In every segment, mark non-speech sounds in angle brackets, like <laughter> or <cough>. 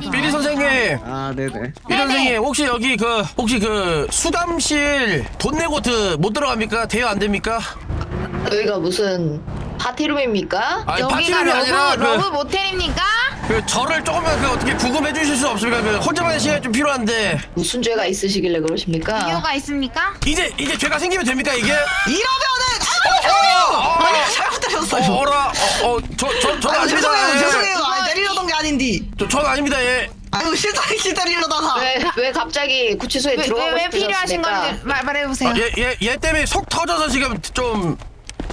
그 삐리 선생님 아 네네. 삐리 선생님 혹시 여기 그 혹시 그 수감실 돈 내고 그 못 들어갑니까? 대여 안 됩니까? 여기가 무슨 파티룸입니까? 아니 여기가 파티룸이 러브 아니라 그, 러브 모텔입니까? 그 저를 조금만 그 어떻게 구금해 주실 수 없습니까? 그 혼자만의 시간이 좀 필요한데 무슨 죄가 있으시길래 그러십니까? 이유가 있습니까? 이제 이제 죄가 생기면 됩니까 이게? 이러면은 어, 어, 아니 잘못하셨어요. 어, 어라, 어, 어, 저, 저, 저는 아. 죄송해요, 예. 죄송해요. 아, 아닌디. 저, 저는 아닙니다, 예. 아이고 실장이 기다리려다가. 왜, 왜 갑자기 구치소에 왜, 들어가고 왜, 왜 필요하신 싶으셨습니까? 건지 말, 말해보세요. 아, 얘, 얘, 얘 때문에 속 터져서 지금 좀,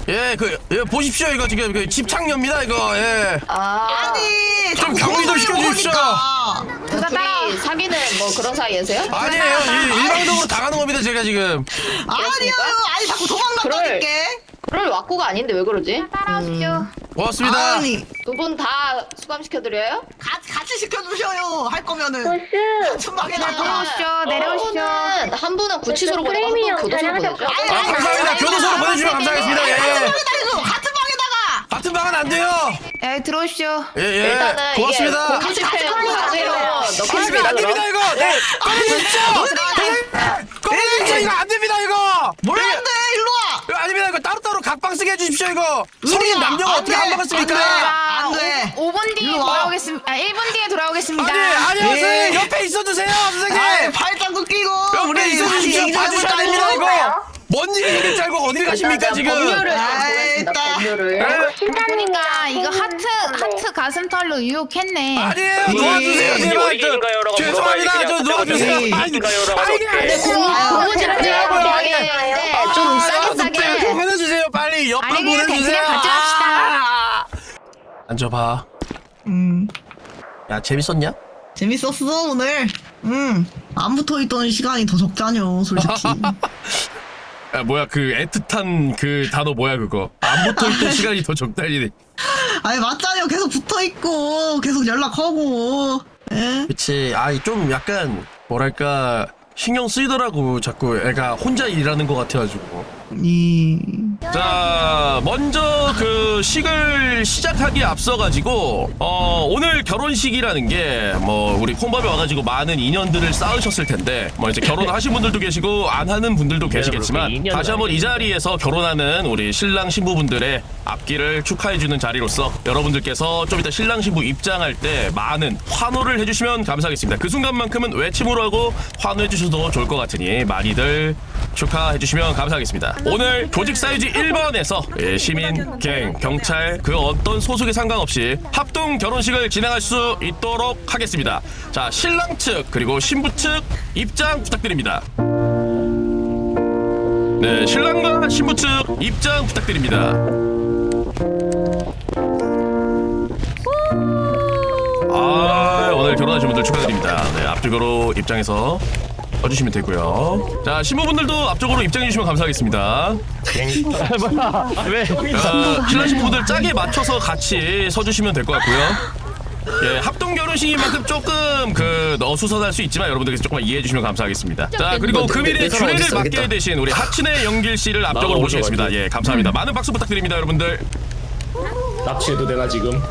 예, 그, 예, 보십시오, 이거 지금, 그 집착녀입니다, 이거, 예. 아, 아니 좀 격리 좀 시켜주십시오. 따라 둘이 사귀는 뭐 그런 사이에세요? 아니에요, 일, 일방적으로 당하는 겁니다, 제가 지금. 아니요. 아니 자꾸 도망간다니까. 그럴 왁구가 아닌데 왜 그러지? 따라오십시오. 고맙습니다. 아니 두 분 다 수감시켜드려요? 같이 같이 시켜주셔요. 할 거면은. 춘막에다가. 들어오십시오. 내려오십시오. 한 분은, 한 분은 구치소로 보내고 한 분은 교도소로 보내죠. 아, 감사합니다. 교도소로 보내주시면 감사하겠습니다, 예. 같은 방에다가. 같은 방은 안 돼요. 예, 들어오십시오. 예, 예. 일단은 고맙습니다. 이게 공집행 과제로 넣고 꺼내주면 안 됩니다, 이거. 네, 꺼내주십시오. 꺼내주십시오, 이거 안 됩니다, 이거. 안 돼? 일로 와. 이거 아닙니다, 이거 따로따로 해주십시오, 이거. 성인. 남녀가 안 어떻게 돼. 한 방을 씁니까? 안 돼. 5분 뒤에 일로 와. 돌아오겠습니다. 아, 1분 뒤에 돌아오겠습니다. 아니, 안녕하세요. 예. 옆에 있어주세요, 선생님. 아이 팔짱도 끼고. 옆에 있어주십시오. 얘기 좀 봐주셔야? 됩니다, 이거. 뭔 일이 알고 어딜 가십니까, 지금? 법률을 아이, 보겠습니다, 따. 법률을. 보니까 이거 하트 하트 가슴털로 유혹했네. 아니에요, 놓아주세요, 제발. 어디인가요라고 저, 죄송합니다, 물어봐야지 저 그냥 놓아주세요. 아니, 어디인가요라고 아니, 어떻게 아니, 해. 고- 고무줄한테 아니, 아니, 네, 좀 아, 싸게 좀 싸게. 보내주세요, 빨리. 옆방 아니, 그냥 보내주세요. 그냥 가져갑시다. 아. 앉아봐. 음. 야, 재밌었냐? 재밌었어 오늘. 음. 안 붙어 있던 시간이 더 적잖여 솔직히. <laughs> 야, 뭐야, 그 애틋한 그 단어 뭐야, 그거. 안 붙어 있던 시간이 더 적다니. 아니 맞잖여 계속 붙어 있고 계속 연락하고. 예? 그치. 아, 좀 약간, 뭐랄까, 신경 쓰이더라고. 자꾸 애가 혼자 일하는 것 같아가지고. 이. 자, 먼저 그 식을 시작하기에 앞서가지고, 어, 오늘 결혼식이라는 게, 뭐, 우리 콩밥에 와가지고 많은 인연들을 쌓으셨을 텐데, 뭐, 이제 결혼하신 분들도 계시고, 안 하는 분들도 계시겠지만, 인연은 다시 한번 이 자리에서 결혼하는 우리 신랑 신부분들의 앞길을 축하해주는 자리로서, 여러분들께서 좀 이따 신랑 신부 입장할 때 많은 환호를 해주시면 감사하겠습니다. 그 순간만큼은 외침으로 하고 환호해주셔도 좋을 것 같으니, 많이들 축하해 주시면 감사하겠습니다. 오늘 조직 사이즈 1번에서 예, 시민, 갱, 경찰 그 어떤 소속에 상관없이 합동 결혼식을 진행할 수 있도록 하겠습니다. 자 신랑 측 그리고 신부 측 입장 부탁드립니다. 네 신랑과 신부 측 입장 부탁드립니다. 아 오늘 결혼하신 분들 축하드립니다. 네 앞쪽으로 입장해서 써주시면 되고요. 자 신부분들도 앞쪽으로 입장해 주시면 감사하겠습니다. 왜? 자, 신랑 신부분들 짝에 맞춰서 같이 서주시면 될 것 같고요. 예, 합동 결혼식인 만큼 조금 그 어수선할 수 있지만 여러분들께서 조금만 이해해 주시면 감사하겠습니다. 자 그리고 금일의 주례를 맡게 되신 우리 하춘의 영길 씨를 앞쪽으로 모시겠습니다. 예, 감사합니다. 많은 박수 부탁드립니다, 여러분들. 납치해도 되나 지금?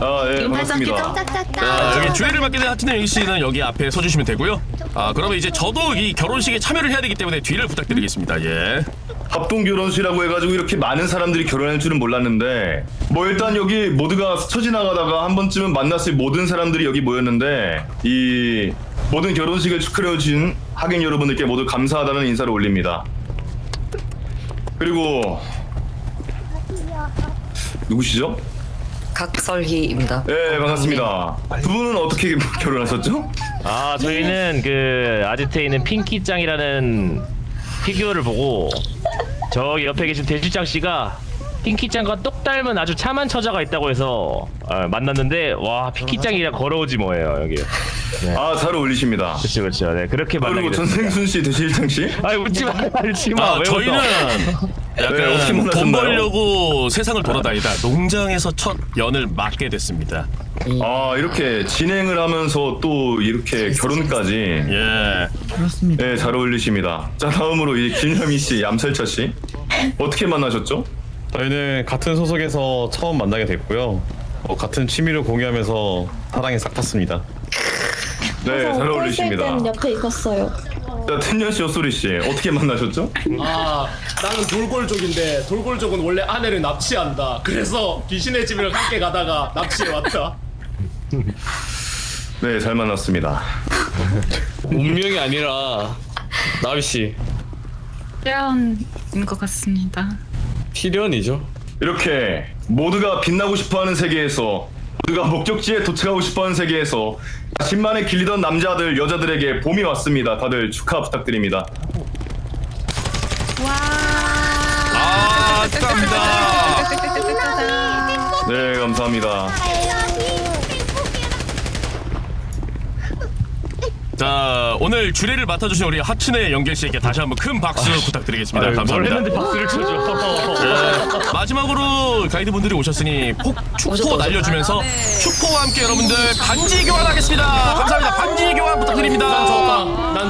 아, 예, 반갑습니다. 자, 여기 주례를 맡게 된 하춘의 영길 씨는 여기 앞에 서주시면 되고요. 아, 그러면 이제 저도 이 결혼식에 참여를 해야 되기 때문에 뒤를 부탁드리겠습니다. 예. 합동 결혼식이라고 해가지고 이렇게 많은 사람들이 결혼할 줄은 몰랐는데 뭐 일단 여기 모두가 스쳐 지나가다가 한 번쯤은 만났을 모든 사람들이 여기 모였는데 이 모든 결혼식을 축하해 주신 하객 여러분들께 모두 감사하다는 인사를 올립니다. 그리고 누구시죠? 각설희입니다. 네 반갑습니다. 두 분은 어떻게 <laughs> 결혼하셨죠? 아 저희는 그 아지트에 있는 핑키짱이라는 피규어를 보고 저기 옆에 계신 대실장 씨가 핑키짱과 똑 닮은 아주 참한 처자가 있다고 해서 아, 만났는데 와 핑키짱이랑 걸어오지 뭐예요 여기. 아 잘 어울리십니다. 그렇죠 그렇죠. 네 그렇게 만나게 그리고 됐습니다. 전생순 씨, 대실장 씨. 아이 웃지 마 <laughs> 웃지 마. 아, 왜 저희는? <laughs> 약간 네, 어떻게 돈 만나셨나요? 벌려고 세상을 돌아다니다 농장에서 첫 연을 맡게 됐습니다. 아 이렇게 진행을 하면서 또 이렇게 결혼까지 예. 그렇습니다. 네, 잘 어울리십니다. 자 다음으로 이 김현미 씨, 얌살차 씨 어떻게 만나셨죠? 저희는 같은 소속에서 처음 만나게 됐고요. 어, 같은 취미를 공유하면서 사랑에 싹 탔습니다. 네, 잘 어울리십니다. 옆에 있었어요. 자, 텐년 씨, 헛소리 씨, 어떻게 만나셨죠? 아 나는 돌골족인데 돌골족은 원래 아내를 납치한다 그래서 귀신의 집을 함께 가다가 납치해 왔다 <laughs> 네, 잘 만났습니다. 운명이 아니라 나비 씨 필연인 것 같습니다. 필연이죠. 이렇게 모두가 빛나고 싶어하는 세계에서 모두가 목적지에 도착하고 싶어하는 세계에서 자신만에 길리던 남자들 여자들에게 봄이 왔습니다. 다들 축하 부탁드립니다. 아 축하합니다. 네, 감사합니다. 자 오늘 주례를 맡아주신 우리 하춘의 연결 씨에게 다시 한번 큰 박수 부탁드리겠습니다. 뭘 감사합니다. 했는데 박수를 쳐줘. 네, 마지막으로 가이드 분들이 오셨으니 폭 축포 날려주면서 축포와 함께 여러분들 반지 교환하겠습니다. 감사합니다. 반지 교환 부탁드립니다. 난어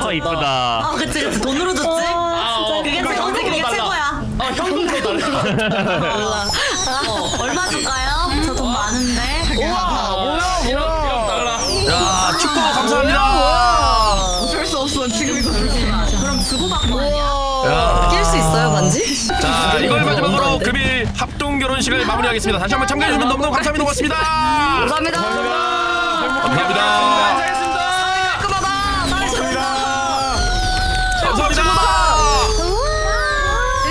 졌다 이쁘다. 아, 그치, 그치. 돈으로 줬지? 아, 그게 그거 최고지, 그게 현금으로 달라. 최고야. 아 현금 더 달라 얼마 줄까요? 반지? 자 <laughs> 이걸 마지막으로 금일 합동 결혼식을 마무리하겠습니다. 다시 한번 참가해주시면 너무너무 감사합니다. 고맙습니다. 감사합니다. 감사합니다. 깔끔하다. 나이 감사합니다.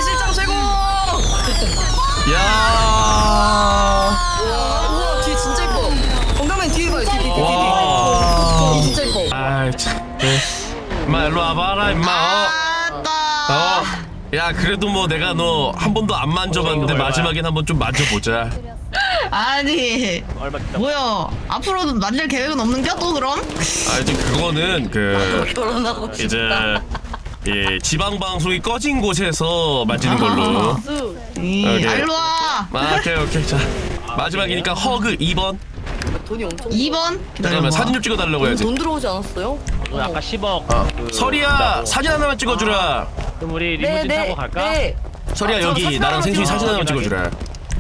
실장 최고. 야. 우와 뒤 진짜 이뻐. 건강맨 뒤에 봐요. 뒤 뒤 뒤. 와. 진짜 이뻐. 아이 참. 네. 임마 일로 와봐라 임마. 어. 어. 야 그래도 뭐 내가 너 한 번도 안 만져봤는데 마지막엔 한번 좀 만져보자. 아니, 얼마. 뭐야. 앞으로도 만질 계획은 없는겨, 또 그럼? 아 이제 그거는 그 결혼하고 이제 싶다. 이 지방 방송이 꺼진 곳에서 만지는 걸로. 이, 오케이. 아, 일로 와. 아, 오케이 오케이 자 마지막이니까 허그 2번. 돈이 엄청. 2번? 그러면 사진 좀 찍어달라고 해야지. 돈 들어오지 않았어요? 오늘 아까 10억. 어. 설이야 사진 하나만 찍어주라. 그럼 우리 네, 리무진 네, 타고 갈까? 네. 설이야 아, 저 여기 사진 나랑 생순이 사진 하나만 찍어. 찍어주라.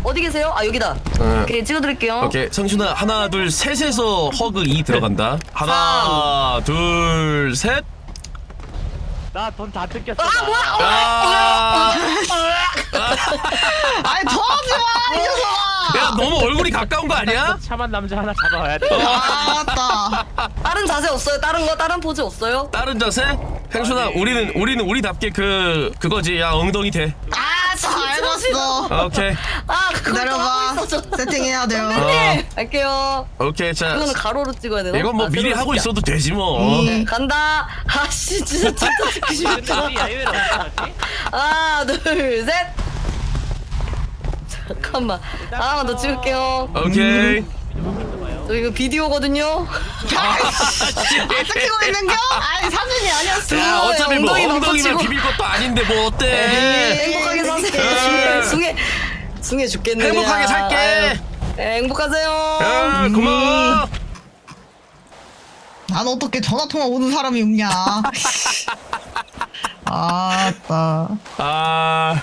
어디 계세요? 아 여기다. 응. 오케이 찍어드릴게요. 오케이 성순아 하나 둘 셋에서 허그 2 들어간다. 하나 둘 셋. 나 돈 다 뜯겼어. 아 나. 뭐야? 아, <laughs> 아니, 더 하지 마, 이 녀석아! 야 너무 얼굴이 가까운 거 아니야? 참한 남자 하나 잡아와야 돼. 아따. 다른 자세 없어요? 다른 거 다른 포즈 없어요? 다른 자세? 행순아 우리는 우리는 우리답게 그 그거지 야 엉덩이 대. 아따, 알겠어. 오케이 아 그거. 있었죠. 세팅해야 돼요. 어 갈게요. 오케이 자 이거는 가로로 찍어야 되나? 이건 뭐 아, 미리 세로로 하고 찍자. 있어도 되지 뭐. 네, 간다. 아씨 진짜 진짜 근데 싫다. 우리 야유회를 어떻게 하지? 하나 둘 셋. 잠깐만. 하나만 더 찍을게요. 오케이. 저 이거 비디오거든요. 아, <laughs> 찍히고 있는겨? 아니, 사진이 아니었어. 야 어차피 뭐 엉덩이 엉덩이만 넘어치고. 비빌 것도 아닌데 뭐 어때? 행복하게 네. 사세요. 숭해 숭해 죽겠네. 행복하게 그냥. 살게. 아유, 네, 행복하세요. 야, 고마워. 난 어떻게 전화 통화 오는 사람이 없냐. <laughs> 아따. 아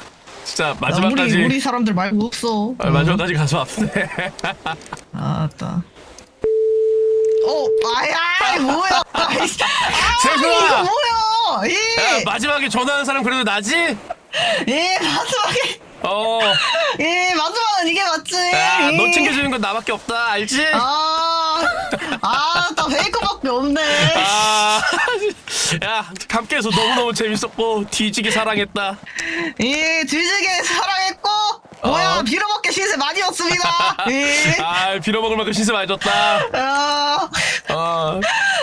진짜 나 마지막까지 우리, 우리 사람들 말고 없어. 아, 마지막까지 가서 아프네. <laughs> 아따. 어, 아야, 뭐야. <laughs> 아이씨. 이거 뭐야. 야, 예, 마지막에 전화하는 사람 그래도 나지? 예, 마지막에. 어. 예, 마지막은 이게 맞지. 야, 예. 너 챙겨주는 건 나밖에 없다. 알지? 아, 아, 나 베이커밖에 없네. 아, <laughs> 야, 함께해서 너무너무 재밌었고, 뒤지게 사랑했다. 예, 뒤지게 사랑했고, 뭐야, 어. 빌어먹게 신세 많이 없습니다. 예. 아, 빌어먹을 만큼 신세 많이 졌다. 아, 어.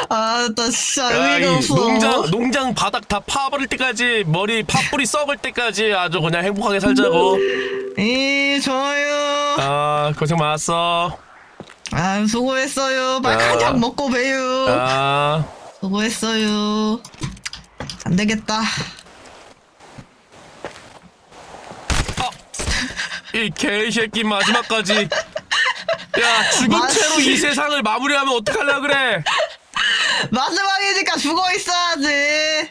아, 나 진짜 야, 이 의미가 없어. 농장, 농장 바닥 다 파버릴 때까지, 머리 팥뿌리 썩을 때까지 아주 그냥 행복하게 살자고. 예, 좋아요. 아, 고생 많았어. 아, 수고했어요. 빨리 아. 그냥 먹고 배요. 아, 수고했어요. 안 되겠다. 이 개새끼 마지막까지. 야, 죽은 맞지. 채로 이 세상을 마무리하면 어떡하려 그래? 마지막이니까 죽어 있어야지.